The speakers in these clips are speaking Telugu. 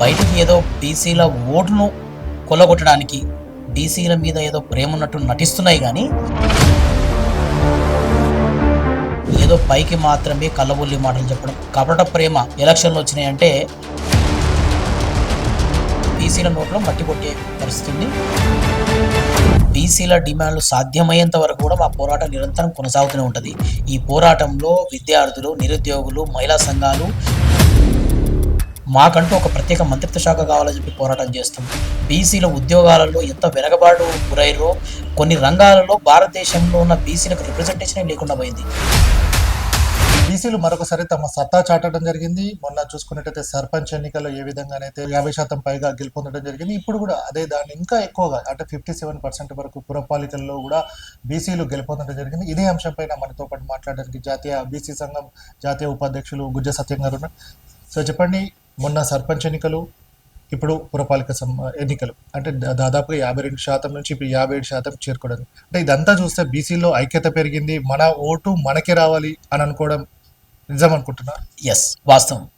బయటికి ఏదో బీసీల ఓటును కొల్లగొట్టడానికి బీసీల మీద ఏదో ప్రేమ ఉన్నట్టు నటిస్తున్నాయి కానీ ఏదో పైకి మాత్రమే కళ్ళబుల్లి మాటలు చెప్పడం కపట ప్రేమ ఎలక్షన్లు వచ్చినాయంటే బీసీల నోట్లో మట్టి కొట్టే పరిస్థితి ఉంది బీసీల డిమాండ్లు సాధ్యమయ్యేంత వరకు కూడా మా పోరాటం నిరంతరం కొనసాగుతూనే ఉంటుంది. ఈ పోరాటంలో విద్యార్థులు నిరుద్యోగులు మహిళా సంఘాలు మాకంటూ ఒక ప్రత్యేక మంత్రిత్వ శాఖ కావాలని చెప్పి పోరాటం చేస్తాం. బీసీల ఉద్యోగాలలో ఎంత వెనకబాటు గురైరో కొన్ని రంగాలలో భారతదేశంలో ఉన్న బీసీలకు రిప్రజెంటేషన్ లేకుండా పోయింది. బీసీలు మరొకసారి తమ సత్తా చాటడం జరిగింది. మొన్న చూసుకున్నట్టయితే సర్పంచ్ ఎన్నికల్లో ఏ విధంగానైతే యాభై శాతం పైగా గెలుపొందడం జరిగింది ఇప్పుడు కూడా అదే దాన్ని ఇంకా ఎక్కువగా అంటే ఫిఫ్టీ సెవెన్ పర్సెంట్ వరకు పురపాలికల్లో కూడా బీసీలు గెలుపొందడం జరిగింది. ఇదే అంశంపైన మనతో పాటు మాట్లాడడానికి జాతీయ బీసీ సంఘం జాతీయ ఉపాధ్యక్షులు గుజ్జ సత్యం గారు ఉన్నారు. సో చెప్పండి మొన్న సర్పంచ్ ఎన్నికలు ఇప్పుడు పురపాలిక సం- ఎన్నికలు. అంటే దాదాపుగా యాభై రెండు శాతం నుంచి ఇప్పుడు యాభై ఏడు శాతం చేరుకోవడం. అంటే ఇదంతా చూస్తే బీసీలో ఐక్యత పెరిగింది మన ఓటు మనకే రావాలి అని అనుకోవడం నిజం అనుకుంటున్నా? ఎస్ వాస్తవం.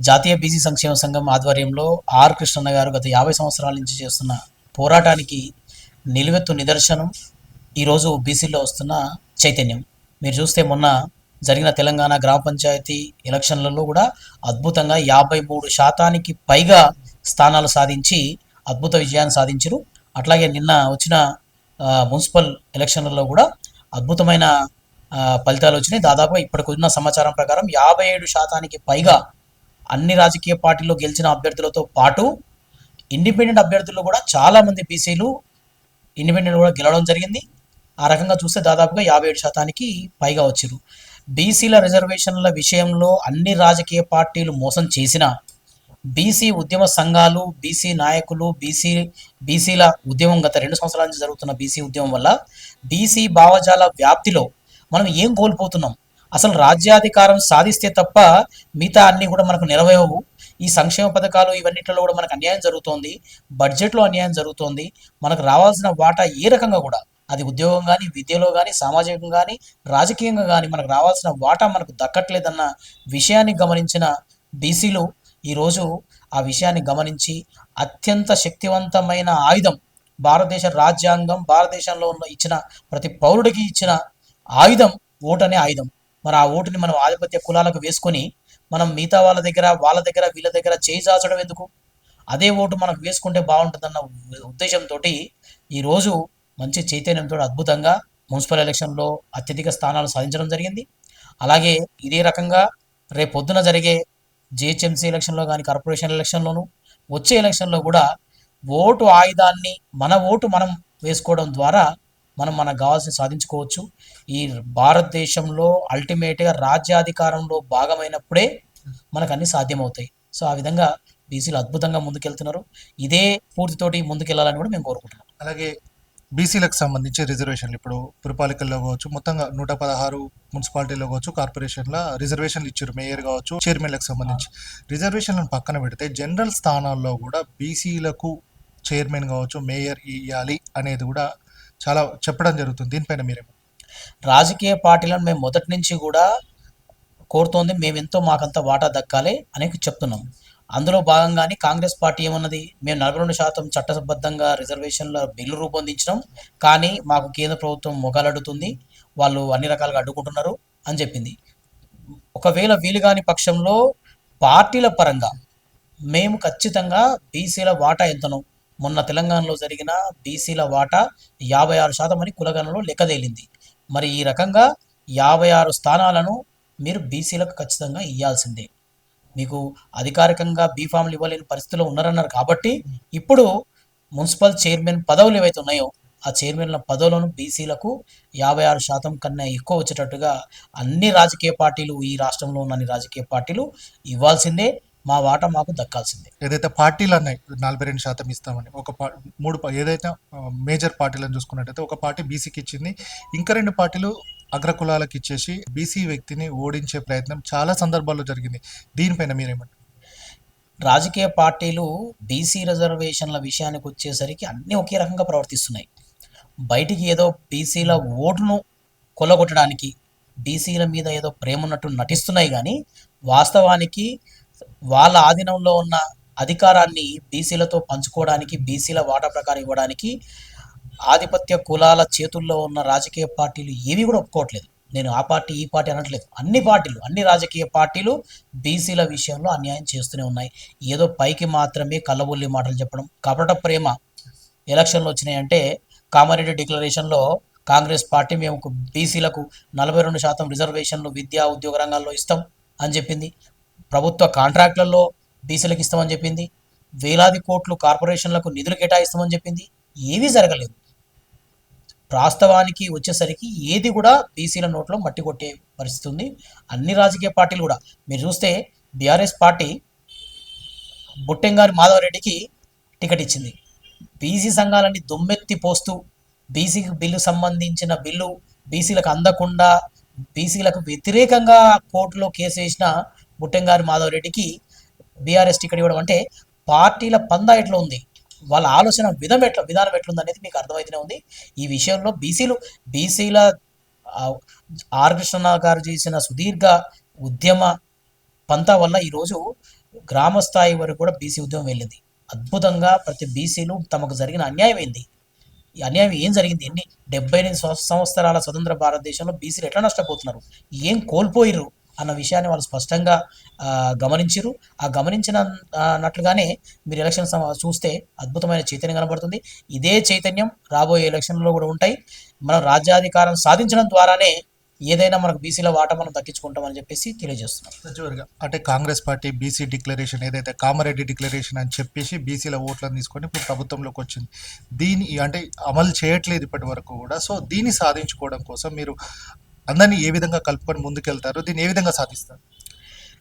జాతీయ బీసీ సంక్షేమ సంఘం ఆధ్వర్యంలో ఆర్ కృష్ణన్న గారు గత యాభై సంవత్సరాల నుంచి చేస్తున్న పోరాటానికి నిలువెత్తు నిదర్శనం ఈరోజు బీసీలో వస్తున్న చైతన్యం. మీరు చూస్తే మొన్న జరిగిన తెలంగాణ గ్రామ పంచాయతీ ఎలక్షన్లలో కూడా అద్భుతంగా యాభై మూడు శాతానికి పైగా స్థానాలు సాధించి అద్భుత విజయాన్ని సాధించారు. అట్లాగే నిన్న వచ్చిన మున్సిపల్ ఎలక్షన్లలో కూడా అద్భుతమైన ఫలితాలు వచ్చినాయి. దాదాపుగా ఇప్పటికున్న సమాచారం ప్రకారం యాభై ఏడు శాతానికి పైగా అన్ని రాజకీయ పార్టీల్లో గెలిచిన అభ్యర్థులతో పాటు ఇండిపెండెంట్ అభ్యర్థులు కూడా చాలా మంది బీసీలు ఇండిపెండెంట్ కూడా గెలవడం జరిగింది. ఆ రకంగా చూస్తే దాదాపుగా యాభై ఏడు శాతానికి పైగా వచ్చారు బీసీల రిజర్వేషన్ల విషయంలో అన్ని రాజకీయ పార్టీలు మోసం చేసినా బీసీ ఉద్యమ సంఘాలు బీసీ నాయకులు బీసీ బీసీల ఉద్యమం గత రెండు సంవత్సరాల నుంచి జరుగుతున్న బీసీ ఉద్యమం వల్ల బీసీ భావజాల వ్యాప్తిలో మనం ఏం కోల్పోతున్నాం? అసలు రాజ్యాధికారం సాధిస్తే తప్ప మిగతా అన్ని కూడా మనకు నెరవేరవు. ఈ సంక్షేమ పథకాలు ఇవన్నిటిలో కూడా మనకు అన్యాయం జరుగుతోంది. బడ్జెట్లో అన్యాయం జరుగుతోంది. మనకు రావాల్సిన వాటా ఏ రకంగా కూడా అది ఉద్యోగం కానీ విద్యలో కానీ సామాజికంగా కానీ రాజకీయంగా కానీ మనకు రావాల్సిన వాటా మనకు దక్కట్లేదన్న విషయాన్ని గమనించిన బీసీలు ఈరోజు ఆ విషయాన్ని గమనించి అత్యంత శక్తివంతమైన ఆయుధం భారతదేశ రాజ్యాంగం భారతదేశంలో ఉన్న ఇచ్చిన ప్రతి పౌరుడికి ఇచ్చిన ఆయుధం ఓటు అనే ఆయుధం. మరి ఆ ఓటుని మనం ఆధిపత్య కులాలకు వేసుకొని మనం మిగతా వాళ్ళ దగ్గర వాళ్ళ దగ్గర వీళ్ళ దగ్గర చేయి చాచడం ఎందుకు? అదే ఓటు మనకు వేసుకుంటే బాగుంటుందన్న ఉద్దేశంతో ఈరోజు మంచి చైతన్యంతో అద్భుతంగా మున్సిపల్ ఎలక్షన్లో అత్యధిక స్థానాలు సాధించడం జరిగింది. అలాగే ఇదే రకంగా రేపు పొద్దున జరిగే జిహెచ్ఎంసీ ఎలక్షన్లో కానీ కార్పొరేషన్ ఎలక్షన్లోను వచ్చే ఎలక్షన్లో కూడా ఓటు ఆయుధాన్ని మన ఓటు మనం వేసుకోవడం ద్వారా మనం మనకు కావాల్సిన సాధించుకోవచ్చు. ఈ భారతదేశంలో అల్టిమేట్గా రాజ్యాధికారంలో భాగమైనప్పుడే మనకు అన్ని సాధ్యమవుతాయి. సో ఆ విధంగా బీసీలు అద్భుతంగా ముందుకెళ్తున్నారు. ఇదే పూర్తితోటి ముందుకెళ్ళాలని కూడా మేము కోరుకుంటున్నాం. అలాగే బీసీలకు సంబంధించి రిజర్వేషన్లు ఇప్పుడు పురపాలికల్లో కావచ్చు మొత్తంగా నూట పదహారు మున్సిపాలిటీలో కావచ్చు కార్పొరేషన్ల రిజర్వేషన్లు ఇచ్చారు మేయర్ కావచ్చు చైర్మన్లకు సంబంధించి. రిజర్వేషన్లను పక్కన పెడితే జనరల్ స్థానాల్లో కూడా బీసీలకు చైర్మన్ కావచ్చు మేయర్ ఇవ్వాలి అనేది కూడా చాలా చెప్పడం జరుగుతుంది. దీనిపైన మీరేమో రాజకీయ పార్టీలను మేము మొదటి నుంచి కూడా కోరుతోంది మేము ఎంతో మాకంత వాటా దక్కాలి అని చెప్తున్నాం. అందులో భాగంగానే కాంగ్రెస్ పార్టీ ఏమన్నది? మేము నలభై రెండు శాతం చట్టబద్ధంగా రిజర్వేషన్ల బిల్లు రూపొందించడం కానీ మాకు కేంద్ర ప్రభుత్వం మొగాలడుతుంది వాళ్ళు అన్ని రకాలుగా అడ్డుకుంటున్నారు అని చెప్పింది. ఒకవేళ వీలు కాని పక్షంలో పార్టీల పరంగా మేము ఖచ్చితంగా బీసీల వాటా ఎంతనో మొన్న తెలంగాణలో జరిగిన బీసీల వాటా యాభై ఆరు శాతం అని కులగణలో లెక్కదేలింది మరి ఈ రకంగా యాభై ఆరు స్థానాలను మీరు బీసీలకు ఖచ్చితంగా ఇవ్వాల్సిందే మీకు అధికారికంగా బీఫామ్లు ఇవ్వలేని పరిస్థితిలో ఉన్నారన్నారు. కాబట్టి ఇప్పుడు మున్సిపల్ చైర్మన్ పదవులు ఏవైతే ఉన్నాయో ఆ చైర్మన్ల పదవులను బీసీలకు యాభై ఆరు శాతం కన్నా ఎక్కువ వచ్చేటట్టుగా అన్ని రాజకీయ పార్టీలు ఈ రాష్ట్రంలో ఉన్న అన్ని రాజకీయ పార్టీలు ఇవ్వాల్సిందే. మా వాటా మాకు దక్కాల్సిందే. ఏదైతే పార్టీలు అన్నాయి నలభై రెండు శాతం ఇస్తామని ఒక మూడు ఏదైతే మేజర్ పార్టీలను చూసుకున్నట్టయితే ఒక పార్టీ బీసీకి ఇచ్చింది. ఇంకా రెండు పార్టీలు అగ్రకులాలకు ఇచ్చేసి బీసీ వ్యక్తిని ఓడించే ప్రయత్నం చాలా సందర్భాల్లో జరిగింది. దీనిపైన మీరేమంటారు? రాజకీయ పార్టీలు బీసీ రిజర్వేషన్ల విషయానికి వచ్చేసరికి అన్నీ ఒకే రకంగా ప్రవర్తిస్తున్నాయి. బయటికి ఏదో బీసీల ఓటును కొల్లగొట్టడానికి బీసీల మీద ఏదో ప్రేమ ఉన్నట్టు నటిస్తున్నాయి కానీ వాస్తవానికి వాళ్ళ ఆధీనంలో ఉన్న అధికారాన్ని బీసీలతో పంచుకోవడానికి బీసీల వాటా ప్రకారం ఇవ్వడానికి ఆధిపత్య కులాల చేతుల్లో ఉన్న రాజకీయ పార్టీలు ఏవి కూడా ఒప్పుకోవట్లేదు. నేను ఆ పార్టీ ఈ పార్టీ అనట్లేదు. అన్ని పార్టీలు అన్ని రాజకీయ పార్టీలు బీసీల విషయంలో అన్యాయం చేస్తూనే ఉన్నాయి. ఏదో పైకి మాత్రమే కళ్ళబొల్లి మాటలు చెప్పడం కపట ప్రేమ ఎలక్షన్లు వచ్చినాయంటే కామారెడ్డి డిక్లరేషన్లో కాంగ్రెస్ పార్టీ మేము బీసీలకు నలభై రెండు శాతం రిజర్వేషన్లు విద్యా ఉద్యోగ రంగాల్లో ఇస్తాం అని చెప్పింది. ప్రభుత్వ కాంట్రాక్టులలో బీసీలకు ఇస్తామని చెప్పింది. వేలాది కోట్లు కార్పొరేషన్లకు నిధులు కేటాయిస్తామని చెప్పింది. ఏవీ జరగలేదు. వాస్తవానికి వచ్చేసరికి ఏది కూడా బీసీల నోట్లో మట్టి కొట్టే పరిస్థితి ఉంది అన్ని రాజకీయ పార్టీలు కూడా. మీరు చూస్తే బీఆర్ఎస్ పార్టీ బుట్టెంగారి మాధవరెడ్డికి టికెట్ ఇచ్చింది. బీసీ సంఘాలన్నీ దుమ్మెత్తి పోస్తూ బీసీకి బిల్లు సంబంధించిన బిల్లు బీసీలకు అందకుండా బీసీలకు వ్యతిరేకంగా కోర్టులో కేసు వేసిన బుట్టెంగారి మాధవరెడ్డికి బీఆర్ఎస్ టికెట్ ఇవ్వడం అంటే పార్టీల పందా ఎట్లా ఉంది. వాళ్ళ ఆలోచన విధం ఎట్లా విధానం ఎట్లుందనేది మీకు అర్థమైతేనే ఉంది. ఈ విషయంలో బీసీలు బీసీల ఆర్ కృష్ణ గారు చేసిన సుదీర్ఘ ఉద్యమ పంతా వల్ల ఈరోజు గ్రామ స్థాయి వరకు కూడా బీసీ ఉద్యమం వెళ్ళింది. అద్భుతంగా ప్రతి బీసీలు తమకు జరిగిన అన్యాయం ఏంది? ఈ అన్యాయం ఏం జరిగింది? ఎన్ని డెబ్బై ఎనిమిది సంవత్సరాల స్వతంత్ర భారతదేశంలో బీసీలు ఎట్లా నష్టపోతున్నారు? ఏం కోల్పోయిర్రు? అన్న విషయాన్ని వాళ్ళు స్పష్టంగా గమనించరు ఆ గమనించిన అన్నట్లుగానే మీరు ఎలక్షన్ చూస్తే అద్భుతమైన చైతన్యం కనబడుతుంది. ఇదే చైతన్యం రాబోయే ఎలక్షన్లో కూడా ఉంటాయి. మనం రాజ్యాధికారం సాధించడం ద్వారానే ఏదైనా మనకు బీసీల వాటా మనం దక్కించుకుంటామని చెప్పేసి తెలియజేస్తున్నాం. చివరిగా అంటే కాంగ్రెస్ పార్టీ బీసీ డిక్లరేషన్ ఏదైతే కామారెడ్డి డిక్లరేషన్ అని చెప్పేసి బీసీల ఓట్లను తీసుకొని ఇప్పుడు ప్రభుత్వంలోకి వచ్చింది. దీని అంటే అమలు చేయట్లేదు ఇప్పటి వరకు కూడా. సో దీన్ని సాధించుకోవడం కోసం మీరు అందరినీ ఏ విధంగా కలుపుకొని ముందుకెళ్తారు దీన్ని ఏ విధంగా సాధిస్తారు?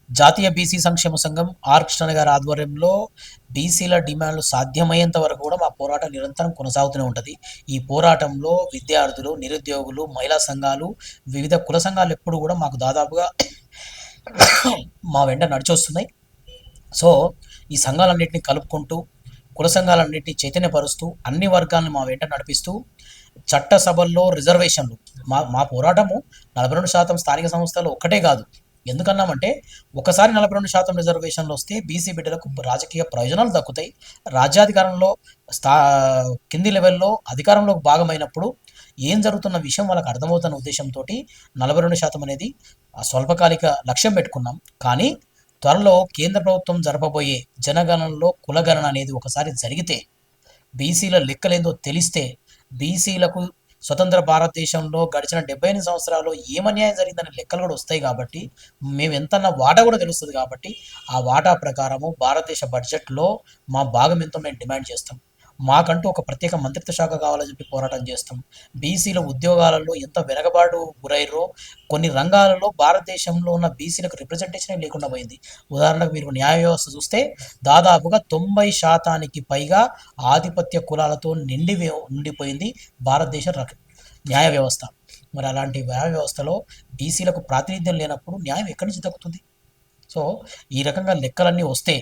జాతీయ బీసీ సంక్షేమ సంఘం ఆర్ కృష్ణ గారి ఆధ్వర్యంలో బీసీల డిమాండ్లు సాధ్యమయ్యేంత వరకు కూడా మా పోరాటం నిరంతరం కొనసాగుతూనే ఉంటుంది. ఈ పోరాటంలో విద్యార్థులు నిరుద్యోగులు మహిళా సంఘాలు వివిధ కుల సంఘాలు ఎప్పుడు కూడా మాకు దాదాపుగా మా వెంట నడిచొస్తున్నాయి. సో ఈ సంఘాలన్నింటినీ కలుపుకుంటూ కుల సంఘాలన్నింటినీ చైతన్యపరుస్తూ అన్ని వర్గాలను మా వెంట నడిపిస్తూ చట్టసభల్లో రిజర్వేషన్లు. మా మా పోరాటము నలభై రెండు శాతం స్థానిక సంస్థలు ఒక్కటే కాదు. ఎందుకన్నామంటే ఒకసారి నలభై రెండు శాతం రిజర్వేషన్లు వస్తే బీసీ బిడ్డలకు రాజకీయ ప్రయోజనాలు దక్కుతాయి. రాజ్యాధికారంలో స్థా కింది లెవెల్లో అధికారంలో భాగమైనప్పుడు ఏం జరుగుతున్న విషయం వాళ్ళకి అర్థమవుతున్న ఉద్దేశంతో నలభై రెండు శాతం అనేది స్వల్పకాలిక లక్ష్యం పెట్టుకున్నాం. కానీ త్వరలో కేంద్ర ప్రభుత్వం జరపబోయే జనగణనలో కులగణన అనేది ఒకసారి జరిగితే బీసీల లెక్కలేదో తెలిస్తే బీసీలకు స్వతంత్ర భారతదేశంలో గడిచిన డెబ్బై ఎనిమిది సంవత్సరాలు ఏమన్యాయం అన్యాయం జరిగిందనే లెక్కలు కూడా వస్తాయి కాబట్టి మేము ఎంతన్న వాటా కూడా తెలుస్తుంది కాబట్టి ఆ వాటా ప్రకారము భారతదేశ బడ్జెట్లో మా భాగం ఎంతో మేము డిమాండ్ చేస్తాం. మాకంటూ ఒక ప్రత్యేక మంత్రిత్వ శాఖ కావాలని చెప్పి పోరాటం చేస్తాం. బీసీల ఉద్యోగాలలో ఎంత వెనకబాటు గురైరో కొన్ని రంగాలలో భారతదేశంలో ఉన్న బీసీలకు రిప్రజెంటేషన్ లేకుండా పోయింది. ఉదాహరణకు మీరు న్యాయ వ్యవస్థ చూస్తే దాదాపుగా తొంభై శాతానికి పైగా ఆధిపత్య కులాలతో నిండి నిండిపోయింది భారతదేశ న్యాయ వ్యవస్థ. మరి అలాంటి న్యాయ వ్యవస్థలో బీసీలకు ప్రాతినిధ్యం లేనప్పుడు న్యాయం ఎక్కడి నుంచి దక్కుతుంది? సో ఈ రకంగా లెక్కలన్నీ వస్తే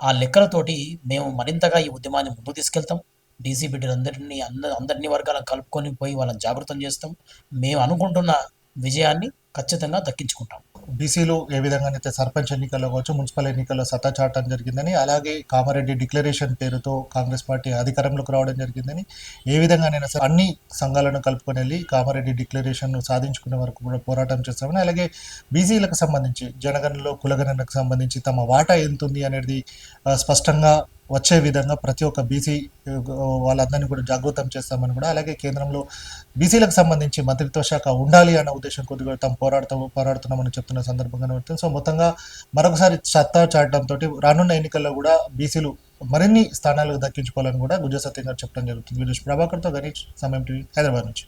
ఆ లెక్కలతోటి మేము మరింతగా ఈ ఉద్యమాన్ని ముందుకు తీసుకెళ్తాం. డీసీ బిడ్డలందరినీ అంద అందరినీ వర్గాలను కలుపుకొని పోయి వాళ్ళని జాగృతం చేస్తాం. మేము అనుకుంటున్న విజయాన్ని ఖచ్చితంగా దక్కించుకుంటాం. బీసీలు ఏ విధంగానైతే సర్పంచ్ ఎన్నికల్లో కావచ్చు మున్సిపల్ ఎన్నికల్లో సత్తా చాటం జరిగిందని అలాగే కామారెడ్డి డిక్లరేషన్ పేరుతో కాంగ్రెస్ పార్టీ అధికారంలోకి రావడం జరిగిందని ఏ విధంగానైనా సరే అన్ని సంఘాలను కలుపుకొని వెళ్ళి కామారెడ్డి డిక్లరేషన్ సాధించుకునే వరకు కూడా పోరాటం చేస్తామని అలాగే బీసీలకు సంబంధించి జనగణనలో కులగణనకు సంబంధించి తమ వాటా ఎంత ఉంది అనేది స్పష్టంగా వచ్చే విధంగా ప్రతి ఒక్క బీసీ వాళ్ళందరినీ కూడా జాగృతం చేస్తామని కూడా అలాగే కేంద్రంలో బీసీలకు సంబంధించి మంత్రిత్వ శాఖ ఉండాలి అన్న ఉద్దేశం కొద్దిగా తాము పోరాడుతూ పోరాడుతున్నామని చెప్తున్న సందర్భంగా ఉంటుంది. సో మొత్తంగా మరొకసారి సత్తా చాటడంతో రానున్న ఎన్నికల్లో కూడా బీసీలు మరిన్ని స్థానాలకు దక్కించుకోవాలని కూడా గుజ్జ సత్యం గారు చెప్పడం జరుగుతుంది. విజయ్ ప్రభాకర్తో గణేష్ సమయం టీవీ హైదరాబాద్ నుంచి.